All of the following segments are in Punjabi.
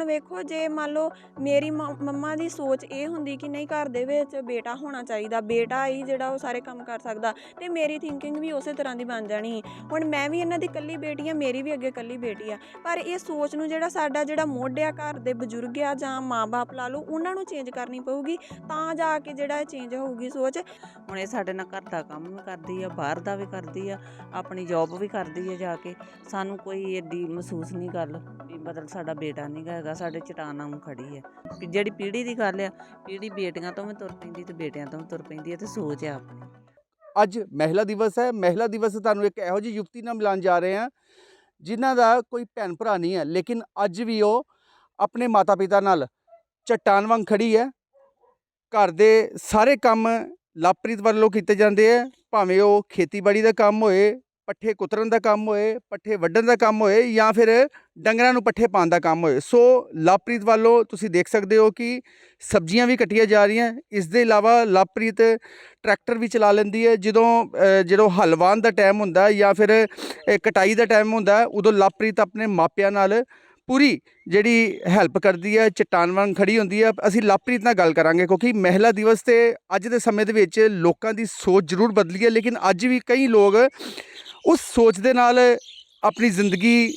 ਹੁਣ ਵੇਖੋ, ਜੇ ਮੰਨ ਲਓ ਮੇਰੀ ਮ- ਮੰਮਾ ਦੀ ਸੋਚ ਇਹ ਹੁੰਦੀ ਕਿ ਨਹੀਂ ਘਰ ਦੇ ਵਿੱਚ ਬੇਟਾ ਹੋਣਾ ਚਾਹੀਦਾ, ਬੇਟਾ ਹੀ ਜਿਹੜਾ ਉਹ ਸਾਰੇ ਕੰਮ ਕਰ ਸਕਦਾ ਤੇ ਮੇਰੀ ਥਿੰਕਿੰਗ ਵੀ ਉਸੇ ਤਰ੍ਹਾਂ ਦੀ ਬਣ ਜਾਣੀ। ਹੁਣ ਮੈਂ ਵੀ ਇਹਨਾਂ ਦੀ ਇਕੱਲੀ ਬੇਟੀ ਆ, ਮੇਰੀ ਵੀ ਅੱਗੇ ਇਕੱਲੀ ਬੇਟੀ ਆ, ਪਰ ਇਹ ਸੋਚ ਨੂੰ ਜਿਹੜਾ ਸਾਡਾ ਜਿਹੜਾ ਮੋਢਿਆ ਘਰ ਦੇ ਬਜ਼ੁਰਗ ਆ ਜਾਂ ਮਾਪੇ ਲਾ ਲਓ, ਉਹਨਾਂ ਨੂੰ ਚੇਂਜ ਕਰਨੀ ਪਊਗੀ, ਤਾਂ ਜਾ ਕੇ ਜਿਹੜਾ ਚੇਂਜ ਹੋਊਗੀ ਸੋਚ। ਹੁਣ ਇਹ ਸਾਡੇ ਨਾਲ ਘਰ ਦਾ ਕੰਮ ਵੀ ਕਰਦੀ ਆ, ਬਾਹਰ ਦਾ ਵੀ ਕਰਦੀ ਆ, ਆਪਣੀ ਜੌਬ ਵੀ ਕਰਦੀ ਆ ਜਾ ਕੇ, ਸਾਨੂੰ ਕੋਈ ਏਡੀ ਮਹਿਸੂਸ ਨਹੀਂ ਗੱਲ ਵੀ ਬਦਲ ਸਾਡਾ ਬੇਟਾ ਨਹੀਂ ਗਾ ਹੈਗਾ ਸਾਡੇ ਚਟਾਨਾਂ ਨੂੰ ਖੜੀ ਆ। ਜਿਹੜੀ ਪੀੜ੍ਹੀ ਦੀ ਗੱਲ ਆ ਪੀੜ੍ਹੀ ਬੇਟੀਆਂ ਤੋਂ ਵੀ ਤੁਰ ਪੈਂਦੀ ਤੇ ਬੇਟਿਆਂ ਤੋਂ ਵੀ ਤੁਰ ਪੈਂਦੀ ਆ ਤੇ ਸੋਚ ਆ ਆਪਣੀ। ਅੱਜ ਮਹਿਲਾ ਦਿਵਸ ਹੈ, ਮਹਿਲਾ ਦਿਵਸ ਤੁਹਾਨੂੰ ਇੱਕ ਇਹੋ ਜਿਹੀ ਯੁਕਤੀ ਨਾਲ ਮਿਲਾਉਣ ਜਾ ਰਹੇ ਹਾਂ, ਜਿਨ੍ਹਾਂ ਦਾ ਕੋਈ ਭੈਣ ਭਰਾ ਨਹੀਂ ਹੈ, ਲੇਕਿਨ ਅੱਜ ਵੀ ਉਹ ਆਪਣੇ ਮਾਤਾ ਪਿਤਾ ਨਾਲ ਚਟਾਨ ਵਾਂਗ ਖੜੀ ਹੈ। ਘਰ ਦੇ ਸਾਰੇ ਕੰਮ ਲਾਪ੍ਰੀਤ ਵੱਲੋਂ ਕੀਤੇ ਜਾਂਦੇ ਆ, ਭਾਵੇਂ ਉਹ ਖੇਤੀਬਾੜੀ ਦਾ ਕੰਮ ਹੋਏ ਪੱਠੇ ਕੁਤਰਨ ਦਾ ਕੰਮ ਹੋਏ, ਪੱਠੇ ਵੱਢਣ ਦਾ ਕੰਮ ਹੋਏ ਜਾਂ ਫਿਰ ਡੰਗਰਾਂ ਨੂੰ ਪੱਠੇ ਪਾਉਣ ਦਾ ਕੰਮ ਹੋਏ। ਸੋ ਲਾਪ੍ਰੀਤ ਵੱਲੋਂ ਤੁਸੀਂ ਦੇਖ ਸਕਦੇ ਹੋ ਕਿ ਸਬਜ਼ੀਆਂ ਵੀ ਕੱਟੀਆਂ ਜਾ ਰਹੀਆਂ। ਇਸ ਦੇ ਇਲਾਵਾ ਲਾਪ੍ਰੀਤ ਟਰੈਕਟਰ ਵੀ ਚਲਾ ਲੈਂਦੀ ਹੈ। ਜਦੋਂ ਜਦੋਂ ਹਲਵਾਨ ਦਾ ਟਾਈਮ ਹੁੰਦਾ ਜਾਂ ਫਿਰ ਕਟਾਈ ਦਾ ਟਾਈਮ ਹੁੰਦਾ, ਉਦੋਂ ਲਾਪ੍ਰੀਤ ਆਪਣੇ ਮਾਪਿਆਂ ਨਾਲ ਪੂਰੀ ਜਿਹੜੀ ਹੈਲਪ ਕਰਦੀ ਹੈ, ਚਟਾਨ ਵਾਂਗ ਖੜੀ ਹੁੰਦੀ ਹੈ। ਅਸੀਂ ਲਾਪ੍ਰੀਤ ਨਾਲ ਗੱਲ ਕਰਾਂਗੇ ਕਿਉਂਕਿ ਮਹਿਲਾ ਦਿਵਸ ਤੇ ਅੱਜ ਦੇ ਸਮੇਂ ਦੇ ਵਿੱਚ ਲੋਕਾਂ ਦੀ ਸੋਚ ਜ਼ਰੂਰ ਬਦਲੀ ਹੈ। ਲੇਕਿਨ ਅੱਜ ਵੀ ਕਈ ਲੋਕ ਉਸ ਸੋਚ ਦੇ ਨਾਲ ਆਪਣੀ ਜ਼ਿੰਦਗੀ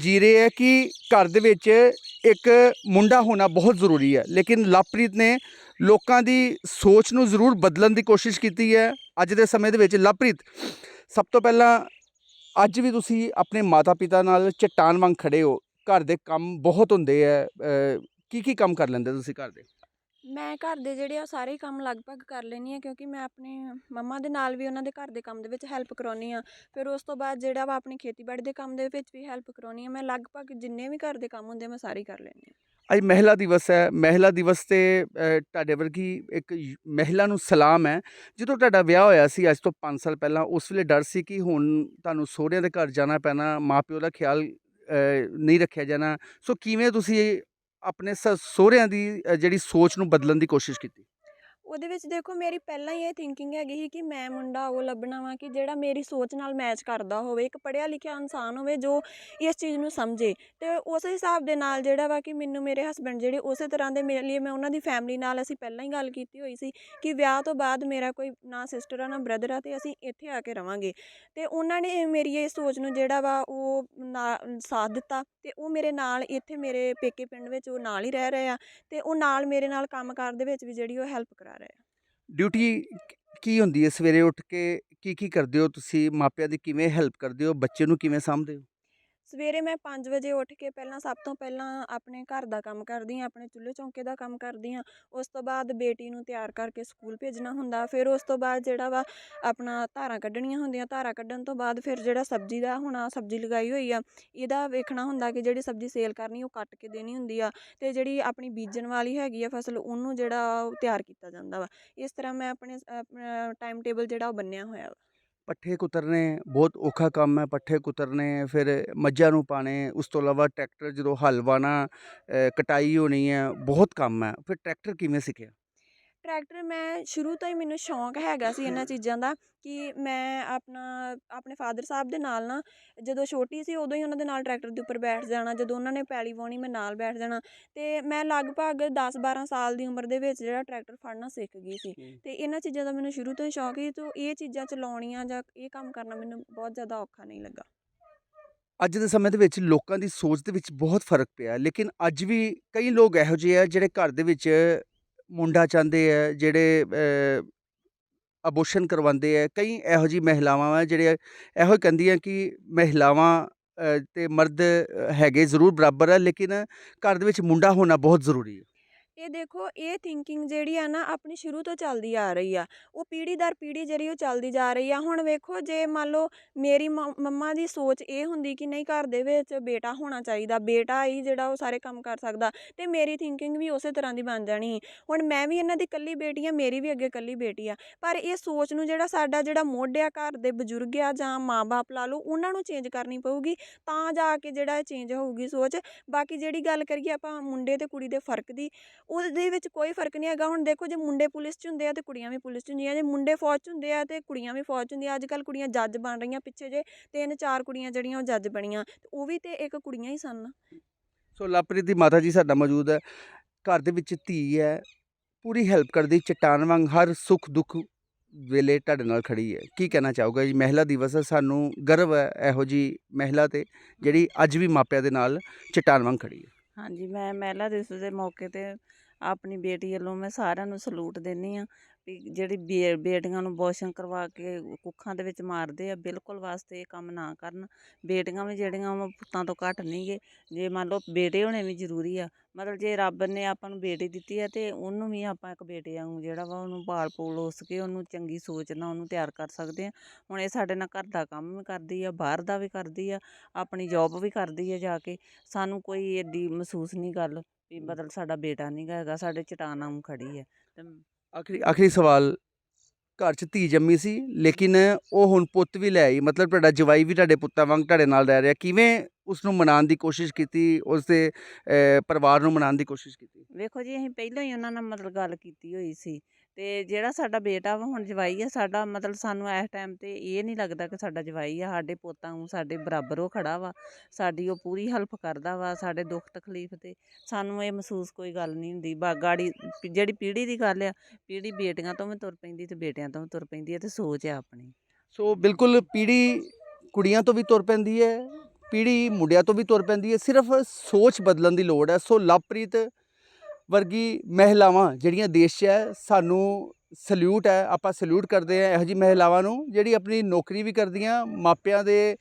ਜੀ ਰਹੇ ਹੈ ਕਿ ਘਰ ਦੇ ਵਿੱਚ ਇੱਕ ਮੁੰਡਾ ਹੋਣਾ ਬਹੁਤ ਜ਼ਰੂਰੀ ਹੈ। ਲੇਕਿਨ ਲਵਪ੍ਰੀਤ ਨੇ ਲੋਕਾਂ ਦੀ ਸੋਚ ਨੂੰ ਜ਼ਰੂਰ ਬਦਲਣ ਦੀ ਕੋਸ਼ਿਸ਼ ਕੀਤੀ ਹੈ। ਅੱਜ ਦੇ ਸਮੇਂ ਦੇ ਵਿੱਚ ਲਵਪ੍ਰੀਤ, ਸਭ ਤੋਂ ਪਹਿਲਾਂ ਅੱਜ ਵੀ ਤੁਸੀਂ ਆਪਣੇ ਮਾਤਾ-ਪਿਤਾ ਨਾਲ ਚਟਾਨ ਵਾਂਗ ਖੜੇ ਹੋ। ਘਰ ਦੇ ਕੰਮ ਬਹੁਤ ਹੁੰਦੇ ਆ ਕੀ ਕੀ ਕੰਮ ਕਰ ਲੈਂਦੇ ਤੁਸੀਂ ਘਰ ਦੇ? ਮੈਂ ਘਰ ਦੇ ਜਿਹੜੇ ਆ ਉਹ ਸਾਰੇ ਹੀ ਕੰਮ ਲਗਭਗ ਕਰ ਲੈਂਦੀ ਹਾਂ ਕਿਉਂਕਿ ਮੈਂ ਆਪਣੇ ਮੰਮਾ ਦੇ ਨਾਲ ਵੀ ਉਹਨਾਂ ਦੇ ਘਰ ਦੇ ਕੰਮ ਦੇ ਵਿੱਚ ਹੈਲਪ ਕਰਾਉਂਦੀ ਹਾਂ। ਫਿਰ ਉਸ ਤੋਂ ਬਾਅਦ ਜਿਹੜਾ ਵਾ ਆਪਣੀ ਖੇਤੀਬਾੜੀ ਦੇ ਕੰਮ ਦੇ ਵਿੱਚ ਵੀ ਹੈਲਪ ਕਰਾਉਂਦੀ ਹਾਂ। ਮੈਂ ਲਗਭਗ ਜਿੰਨੇ ਵੀ ਘਰ ਦੇ ਕੰਮ ਹੁੰਦੇ ਆ, ਮੈਂ ਸਾਰੇ ਹੀ ਕਰ ਲੈਂਦੀ ਹਾਂ। ਅੱਜ ਮਹਿਲਾ ਦਿਵਸ ਹੈ। ਮਹਿਲਾ ਦਿਵਸ ਤੇ ਤੁਹਾਡੇ ਵਰਗੀ ਇੱਕ ਮਹਿਲਾ ਨੂੰ ਸਲਾਮ ਹੈ। ਜਦੋਂ ਤੁਹਾਡਾ ਵਿਆਹ ਹੋਇਆ ਸੀ ਅੱਜ ਤੋਂ 5 ਸਾਲ ਪਹਿਲਾਂ ਉਸ ਵੇਲੇ ਡਰ ਸੀ ਕਿ ਹੁਣ ਤੁਹਾਨੂੰ ਸਹੁਰਿਆਂ ਦੇ ਘਰ ਜਾਣਾ ਪੈਣਾ ਮਾਪਿਓ ਦਾ ਖਿਆਲ ਨਹੀਂ ਰੱਖਿਆ ਜਾਣਾ। ਸੋ ਕਿਵੇਂ ਤੁਸੀਂ ਆਪਣੇ ਸ- ਸਹੁਰਿਆਂ ਦੀ ਅ, ਜਿਹੜੀ ਸੋਚ ਨੂੰ ਬਦਲਣ ਦੀ ਕੋਸ਼ਿਸ਼ ਕੀਤੀ? ਉਹਦੇ ਵਿੱਚ ਦੇਖੋ ਮੇਰੀ ਪਹਿਲਾਂ ਹੀ ਇਹ ਥਿੰਕਿੰਗ ਹੈਗੀ ਸੀ ਕਿ ਮੈਂ ਮੁੰਡਾ ਉਹ ਲੱਭਣਾ ਵਾ ਕਿ ਜਿਹੜਾ ਮੇਰੀ ਸੋਚ ਨਾਲ ਮੈਚ ਕਰਦਾ ਹੋਵੇ, ਇੱਕ ਪੜ੍ਹਿਆ ਲਿਖਿਆ ਇਨਸਾਨ ਹੋਵੇ ਜੋ ਇਸ ਚੀਜ਼ ਨੂੰ ਸਮਝੇ ਤੇ ਉਸ ਹਿਸਾਬ ਦੇ ਨਾਲ ਜਿਹੜਾ ਵਾ ਕਿ ਮੈਨੂੰ ਮੇਰੇ ਹਸਬੰਡ ਜਿਹੜੇ ਉਸੇ ਤਰ੍ਹਾਂ ਦੇ ਮੇਰੇ ਲਈ ਮੈਂ ਉਹਨਾਂ ਦੀ ਫੈਮਿਲੀ ਨਾਲ ਅਸੀਂ ਪਹਿਲਾਂ ਹੀ ਗੱਲ ਕੀਤੀ ਹੋਈ ਸੀ ਕਿ ਵਿਆਹ ਤੋਂ ਬਾਅਦ ਮੇਰਾ ਕੋਈ ਨਾ ਸਿਸਟਰ ਆ, ਨਾ ਬ੍ਰਦਰ ਆ ਤੇ ਅਸੀਂ ਇੱਥੇ ਆ ਕੇ ਰਵਾਂਗੇ। ਤੇ ਉਹਨਾਂ ਨੇ ਮੇਰੀ ਇਹ ਸੋਚ ਨੂੰ ਜਿਹੜਾ ਵਾ ਉਹ ਨਾ- ਸਾਥ ਦਿੱਤਾ ਤੇ ਉਹ ਮੇਰੇ ਨਾਲ ਇੱਥੇ ਮੇਰੇ ਪੇਕੇ ਪਿੰਡ ਵਿੱਚ ਉਹ ਨਾਲ ਹੀ ਰਹਿ ਰਹੇ ਆ ਤੇ ਉਹ ਨਾਲ ਮੇਰੇ ਨਾਲ ਕੰਮਕਾਰ ਦੇ ਵਿੱਚ ਵੀ ਜਿਹੜੀ ਉਹ ਹੈਲਪ ਕਰਾ ਰਹੇ ਡਿਊਟੀ ਕੀ ਹੁੰਦੀ ਹੈ? ਸਵੇਰੇ ਉੱਠ ਕੇ ਕੀ ਕੀ ਕਰਦੇ ਹੋ ਤੁਸੀਂ? ਮਾਪਿਆਂ ਦੀ ਕਿਵੇਂ ਹੈਲਪ ਕਰਦੇ ਹੋ? ਬੱਚੇ ਨੂੰ ਕਿਵੇਂ ਸਾਂਭਦੇ ਹੋ? ਸਵੇਰੇ ਮੈਂ 5 ਵਜੇ ਉੱਠ ਕੇ ਪਹਿਲਾਂ ਸਭ ਤੋਂ ਪਹਿਲਾਂ ਆਪਣੇ ਘਰ ਦਾ ਕੰਮ ਕਰਦੀ ਹਾਂ, ਆਪਣੇ ਚੁੱਲ੍ਹੇ ਚੌਂਕੇ ਦਾ ਕੰਮ ਕਰਦੀ ਹਾਂ। ਉਸ ਤੋਂ ਬਾਅਦ ਬੇਟੀ ਨੂੰ ਤਿਆਰ ਕਰਕੇ ਸਕੂਲ ਭੇਜਣਾ ਹੁੰਦਾ। ਫਿਰ ਉਸ ਤੋਂ ਬਾਅਦ ਜਿਹੜਾ ਵਾ ਆਪਣਾ ਧਾਰਾਂ ਕੱਢਣੀਆਂ ਹੁੰਦੀਆਂ। ਧਾਰਾਂ ਕੱਢਣ ਤੋਂ ਬਾਅਦ ਫਿਰ ਜਿਹੜਾ ਸਬਜ਼ੀ ਦਾ ਹੋਣਾ ਸਬਜ਼ੀ ਲਗਾਈ ਹੋਈ ਆ, ਇਹਦਾ ਵੇਖਣਾ ਹੁੰਦਾ ਕਿ ਜਿਹੜੀ ਸਬਜ਼ੀ ਸੇਲ ਕਰਨੀ ਉਹ ਕੱਟ ਕੇ ਦੇਣੀ ਹੁੰਦੀ ਆ ਤੇ ਜਿਹੜੀ ਆਪਣੀ ਬੀਜਣ ਵਾਲੀ ਹੈਗੀ ਆ ਫਸਲ ਉਹਨੂੰ ਜਿਹੜਾ ਉਹ ਤਿਆਰ ਕੀਤਾ ਜਾਂਦਾ ਵਾ। ਇਸ ਤਰ੍ਹਾਂ ਮੈਂ ਆਪਣੇ ਟਾਈਮ ਟੇਬਲ ਜਿਹੜਾ ਉਹ ਬੰਨਿਆ ਹੋਇਆ ਵਾ। ਪੱਠੇ ਕੁਤਰਨੇ ਬਹੁਤ ਔਖਾ ਕੰਮ ਹੈ, ਪੱਠੇ ਕੁਤਰਨੇ, ਫਿਰ ਮੱਝਾਂ ਨੂੰ ਪਾਣੇ ਉਸ ਤੋਂ ਇਲਾਵਾ ਟਰੈਕਟਰ ਜਦੋਂ ਹਲ ਵਾਹਣਾ ਕਟਾਈ ਹੋਣੀ ਹੈ, ਬਹੁਤ ਕੰਮ ਹੈ। ਫਿਰ ਟਰੈਕਟਰ ਕਿਵੇਂ ਸਿੱਖਿਆ? ਟਰੈਕਟਰ ਮੈਂ ਸ਼ੁਰੂ ਤੋਂ ਹੀ ਮੈਨੂੰ ਸ਼ੌਂਕ ਹੈਗਾ ਸੀ ਇਹਨਾਂ ਚੀਜ਼ਾਂ ਦਾ ਕਿ ਮੈਂ ਆਪਣਾ ਆਪਣੇ ਫਾਦਰ ਸਾਹਿਬ ਦੇ ਨਾਲ ਨਾ ਜਦੋਂ ਛੋਟੀ ਸੀ ਉਦੋਂ ਹੀ ਉਹਨਾਂ ਦੇ ਨਾਲ ਟਰੈਕਟਰ ਦੇ ਉੱਪਰ ਬੈਠ ਜਾਣਾ ਜਦੋਂ ਉਹਨਾਂ ਨੇ ਪੈਲੀ ਵਾਹੁਣੀ ਮੈਂ ਨਾਲ ਬੈਠ ਜਾਣਾ। ਤੇ ਮੈਂ ਲਗਭਗ 10-12 ਸਾਲ ਦੀ ਉਮਰ ਦੇ ਵਿੱਚ ਜਿਹੜਾ ਟਰੈਕਟਰ ਫੜਨਾ ਸਿੱਖ ਗਈ ਸੀ। ਤੇ ਇਹਨਾਂ ਚੀਜ਼ਾਂ ਦਾ ਮੈਨੂੰ ਸ਼ੁਰੂ ਤੋਂ ਹੀ ਸ਼ੌਂਕ ਸੀ ਤੋਂ ਇਹ ਚੀਜ਼ਾਂ ਚਲਾਉਣੀਆਂ ਜਾਂ ਇਹ ਕੰਮ ਕਰਨਾ ਮੈਨੂੰ ਬਹੁਤ ਜ਼ਿਆਦਾ ਔਖਾ ਨਹੀਂ ਲੱਗਾ। ਅੱਜ ਦੇ ਸਮੇਂ ਦੇ ਵਿੱਚ ਲੋਕਾਂ ਦੀ ਸੋਚ ਦੇ ਵਿੱਚ ਬਹੁਤ ਫ਼ਰਕ ਪਿਆ ਲੇਕਿਨ ਅੱਜ ਵੀ ਕਈ ਲੋਕ ਇਹੋ ਜਿਹੇ ਆ ਜਿਹੜੇ ਘਰ ਦੇ ਵਿੱਚ ਮੁੰਡਾ ਚਾਹੁੰਦੇ ਆ ਜਿਹੜੇ ਅਬੋਰਸ਼ਨ ਕਰਵਾਉਂਦੇ ਆ ਕਈ ਇਹੋ ਜਿਹੀ ਮਹਿਲਾਵਾਂ ਆ ਜਿਹੜੇ ਇਹੋ ਹੀ ਕਹਿੰਦੀਆਂ ਕਿ ਮਹਿਲਾਵਾਂ ਅ, ਤੇ ਮਰਦ ਹੈਗੇ ਜ਼ਰੂਰ ਬਰਾਬਰ ਹੈ ਲੇਕਿਨ ਘਰ ਦੇ ਵਿੱਚ ਮੁੰਡਾ ਹੋਣਾ ਬਹੁਤ ਜ਼ਰੂਰੀ ਹੈ ਇਹ ਦੇਖੋ, ਇਹ ਥਿੰਕਿੰਗ ਜਿਹੜੀ ਆ ਨਾ, ਆਪਣੀ ਸ਼ੁਰੂ ਤੋਂ ਚੱਲਦੀ ਆ ਰਹੀ ਆ। ਉਹ ਪੀੜ੍ਹੀ ਦਰ ਪੀੜ੍ਹੀ ਜਿਹੜੀ ਉਹ ਚੱਲਦੀ ਜਾ ਰਹੀ ਆ। ਹੁਣ ਵੇਖੋ, ਜੇ ਮੰਨ ਲਓ ਮੇਰੀ ਮ- ਮੰਮਾ ਦੀ ਸੋਚ ਇਹ ਹੁੰਦੀ ਕਿ ਨਹੀਂ ਘਰ ਦੇ ਵਿੱਚ ਬੇਟਾ ਹੋਣਾ ਚਾਹੀਦਾ, ਬੇਟਾ ਹੀ ਜਿਹੜਾ ਉਹ ਸਾਰੇ ਕੰਮ ਕਰ ਸਕਦਾ, ਤੇ ਮੇਰੀ ਥਿੰਕਿੰਗ ਵੀ ਉਸੇ ਤਰ੍ਹਾਂ ਦੀ ਬਣ ਜਾਣੀ। ਸੀ। ਹੁਣ ਮੈਂ ਵੀ ਇਹਨਾਂ ਦੀ ਇਕੱਲੀ ਬੇਟੀ ਆ, ਮੇਰੀ ਵੀ ਅੱਗੇ ਇਕੱਲੀ ਬੇਟੀ ਆ। ਪਰ ਇਹ ਸੋਚ ਨੂੰ ਜਿਹੜਾ ਸਾਡਾ ਜਿਹੜਾ ਮੋਢਿਆ ਘਰ ਦੇ ਬਜ਼ੁਰਗ ਆ ਜਾਂ ਮਾਪੇ ਲਾ ਲਓ, ਉਹਨਾਂ ਨੂੰ ਚੇਂਜ ਕਰਨੀ ਪਊਗੀ, ਤਾਂ ਜਾ ਕੇ ਜਿਹੜਾ ਚੇਂਜ ਹੋਊਗੀ ਸੋਚ। ਬਾਕੀ ਜਿਹੜੀ ਗੱਲ ਕਰੀਏ ਆਪਾਂ ਮੁੰਡੇ ਤੇ ਕੁੜੀ ਦੇ ਫ਼ਰਕ ਦੀ ਉਹਦੇ ਵਿੱਚ ਕੋਈ ਫ਼ਰਕ ਨਹੀਂ ਹੈਗਾ। ਹੁਣ ਦੇਖੋ ਜੇ ਮੁੰਡੇ ਪੁਲਿਸ 'ਚ ਹੁੰਦੇ ਆ ਤੇ ਕੁੜੀਆਂ ਵੀ ਪੁਲਿਸ 'ਚ ਹੁੰਦੀਆਂ। ਜੇ ਮੁੰਡੇ ਫੌਜ 'ਚ ਹੁੰਦੇ ਆ ਤੇ ਕੁੜੀਆਂ ਵੀ ਫੌਜ 'ਚ ਹੁੰਦੀਆਂ। ਅੱਜ ਕੱਲ ਕੁੜੀਆਂ ਜੱਜ ਬਣ ਰਹੀਆਂ ਪਿੱਛੇ ਜੇ। ਤਿੰਨ ਚਾਰ ਕੁੜੀਆਂ ਜਿਹੜੀਆਂ ਉਹ ਜੱਜ ਬਣੀਆਂ। ਤੇ ਉਹ ਵੀ ਤੇ ਇੱਕ ਕੁੜੀਆਂ ਹੀ ਸਨ। ਨਾ। ਸੋ ਲਵਪ੍ਰੀਤ ਦੀ ਮਾਤਾ ਜੀ ਸਾਡਾ ਮੌਜੂਦ ਹੈ। ਘਰ ਦੇ ਵਿੱਚ ਧੀ ਹੈ। ਪੂਰੀ ਹੈਲਪ ਕਰਦੀ। ਚਟਾਨ ਵਾਂਗ ਹਰ ਸੁੱਖ ਦੁੱਖ ਵੇਲੇ ਤੁਹਾਡੇ ਨਾਲ ਖੜੀ ਹੈ। ਕੀ ਕਹਿਣਾ ਚਾਹੋਗੇ ਜੀ? ਮਹਿਲਾ ਦਿਵਸ ਸਾਨੂੰ ਗਰਵ ਹੈ ਇਹੋ ਜੀ ਮਹਿਲਾ ਤੇ ਜਿਹੜੀ ਅੱਜ ਵੀ ਮਾਪਿਆਂ ਦੇ ਨਾਲ ਚਟਾਨ ਵਾਂਗ ਖੜੀ ਹੈ। ਹਾਂਜੀ, ਮੈਂ ਮਹਿਲਾ ਦਿਵਸ ਦੇ ਮੌਕੇ ਤੇ ਆਪਣੀ ਬੇਟੀ ਵੱਲੋਂ ਮੈਂ ਸਾਰਿਆਂ ਨੂੰ ਸਲੂਟ ਦਿੰਦੀ ਹਾਂ। ਵੀ ਜਿਹੜੀ ਬੇ- ਬੇਟੀਆਂ ਨੂੰ ਅਬੋਰਸ਼ਨ ਕਰਵਾ ਕੇ ਕੁੱਖਾਂ ਦੇ ਵਿੱਚ ਮਾਰਦੇ ਆ, ਬਿਲਕੁਲ ਵਾਸਤੇ ਇਹ ਕੰਮ ਨਾ ਕਰਨ। ਬੇਟੀਆਂ ਵੀ ਜਿਹੜੀਆਂ ਵਾ, ਪੁੱਤਾਂ ਤੋਂ ਘੱਟ ਨਹੀਂ ਗੇ। ਜੇ ਮੰਨ ਲਓ ਬੇਟੇ ਹੋਣੇ ਵੀ ਜ਼ਰੂਰੀ ਆ, ਮਤਲਬ ਜੇ ਰੱਬ ਨੇ ਆਪਾਂ ਨੂੰ ਬੇਟੀ ਦਿੱਤੀ ਆ ਤੇ ਉਹਨੂੰ ਵੀ ਆਪਾਂ ਇੱਕ ਬੇਟੇ ਵਾਂਗੂ ਜਿਹੜਾ ਵਾ ਉਹਨੂੰ ਪਾਲ ਪੋਲ ਉਸ ਕੇ ਉਹਨੂੰ ਚੰਗੀ ਸੋਚ ਨਾਲ ਉਹਨੂੰ ਤਿਆਰ ਕਰ ਸਕਦੇ ਆ। ਹੁਣ ਇਹ ਸਾਡੇ ਨਾਲ ਘਰ ਦਾ ਕੰਮ ਵੀ ਕਰਦੀ ਆ, ਬਾਹਰ ਦਾ ਵੀ ਕਰਦੀ ਆ, ਆਪਣੀ ਜੌਬ ਵੀ ਕਰਦੀ ਆ ਜਾ ਕੇ। ਸਾਨੂੰ ਕੋਈ ਐਡੀ ਮਹਿਸੂਸ ਨਹੀਂ ਗੱਲ ਵੀ ਮਤਲਬ ਸਾਡਾ ਬੇਟਾ ਨਹੀਂ ਹੈਗਾ, ਸਾਡੇ ਚਟਾਨ ਵਾਂਗੂ ਖੜੀ ਹੈ ਤੇ ਆਖਰੀ ਆਖਰੀ ਸਵਾਲ ਘਰ 'ਚ ਧੀ ਜੰਮੀ ਸੀ, ਲੇਕਿਨ ਉਹ ਹੁਣ ਪੁੱਤ ਵੀ ਲੈ ਆਈ, ਮਤਲਬ ਤੁਹਾਡਾ ਜਵਾਈ ਵੀ ਤੁਹਾਡੇ ਪੁੱਤਾਂ ਵਾਂਗ ਤੁਹਾਡੇ ਨਾਲ ਰਹਿ ਰਿਹਾ, ਕਿਵੇਂ ਉਸ ਨੂੰ ਮਨਾਉਣ ਦੀ ਕੋਸ਼ਿਸ਼ ਕੀਤੀ ਉਸ ਦੇ ਪਰਿਵਾਰ ਨੂੰ ਮਨਾਉਣ ਦੀ ਕੋਸ਼ਿਸ਼ ਕੀਤੀ? ਵੇਖੋ ਜੀ, ਅਸੀਂ ਪਹਿਲਾਂ ਹੀ ਉਹਨਾਂ ਨਾਲ ਮਤਲਬ ਗੱਲ ਕੀਤੀ ਹੋਈ ਸੀ ਤੇ ਜਿਹੜਾ ਸਾਡਾ ਬੇਟਾ ਵਾ, ਹੁਣ ਜਵਾਈ ਆ, ਸਾਡਾ ਮਤਲਬ ਸਾਨੂੰ ਇਸ ਟਾਈਮ ਤੇ ਇਹ ਨਹੀਂ ਲੱਗਦਾ ਕਿ ਸਾਡਾ ਜਵਾਈ ਆ, ਸਾਡੇ ਪੋਤਾਂ ਨੂੰ ਸਾਡੇ ਬਰਾਬਰ ਉਹ ਖੜਾ ਵਾ, ਸਾਡੀ ਉਹ ਪੂਰੀ ਹੈਲਪ ਕਰਦਾ ਵਾ, ਸਾਡੇ ਦੁੱਖ ਤਕਲੀਫ ਤੇ, ਸਾਨੂੰ ਇਹ ਮਹਿਸੂਸ ਕੋਈ ਗੱਲ ਨਹੀਂ ਹੁੰਦੀ, ਬਾ ਗਾੜੀ ਜਿਹੜੀ ਪੀੜ੍ਹੀ ਦੀ ਗੱਲ ਆ ਪੀੜ੍ਹੀ ਬੇਟੀਆਂ ਤੋਂ ਵੀ ਤੁਰ ਪੈਂਦੀ ਤੇ ਬੇਟਿਆਂ ਤੋਂ ਵੀ ਤੁਰ ਪੈਂਦੀ ਹੈ ਤੇ ਸੋਚ ਆ ਆਪਣੀ। ਸੋ ਬਿਲਕੁਲ ਪੀੜ੍ਹੀ ਕੁੜੀਆਂ ਤੋਂ ਵੀ ਤੁਰ ਪੈਂਦੀ ਹੈ ਪੀੜ੍ਹੀ ਮੁੰਡਿਆਂ ਤੋਂ ਵੀ ਤੁਰ ਪੈਂਦੀ ਹੈ, ਸਿਰਫ ਸੋਚ ਬਦਲਣ ਦੀ ਲੋੜ ਹੈ, ਸੋ ਲਵਪ੍ਰੀਤ ਵਰਗੀ ਮਹਿਲਾਵਾਂ ਜਿਹੜੀਆਂ ਦੇਸ਼ 'ਚ ਹੈ, ਸਾਨੂੰ ਸਲੂਟ ਹੈ, ਆਪਾਂ ਸਲੂਟ ਕਰਦੇ ਹਾਂ ਇਹੋ ਜਿਹੀ ਮਹਿਲਾਵਾਂ ਨੂੰ, ਜਿਹੜੀ ਆਪਣੀ ਨੌਕਰੀ ਵੀ ਕਰਦੀਆਂ, ਮਾਪਿਆਂ ਦੇ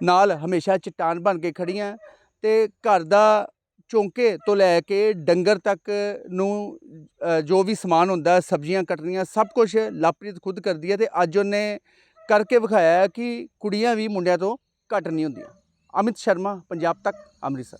ਨਾਲ ਹਮੇਸ਼ਾ ਚਟਾਨ ਬਣ ਕੇ ਖੜੀਆਂ ਤੇ ਘਰ ਦਾ ਚੌਂਕੇ ਤੋਂ ਲੈ ਕੇ ਡੰਗਰ ਤੱਕ ਨੂੰ ਜੋ ਵੀ ਸਮਾਨ ਹੁੰਦਾ, ਸਬਜ਼ੀਆਂ ਕੱਟਣੀਆਂ, ਸਭ ਕੁਝ ਲਾਪ੍ਰੀਤ ਖੁਦ ਕਰਦੀ ਹੈ ਤੇ ਅੱਜ ਉਹਨੇ ਕਰਕੇ ਵਿਖਾਇਆ ਕਿ ਕੁੜੀਆਂ ਵੀ ਮੁੰਡਿਆਂ ਤੋਂ ਘੱਟ ਨਹੀਂ ਹੁੰਦੀਆਂ। ਅਮਿਤ ਸ਼ਰਮਾ, ਪੰਜਾਬ ਤੱਕ, ਅੰਮ੍ਰਿਤਸਰ।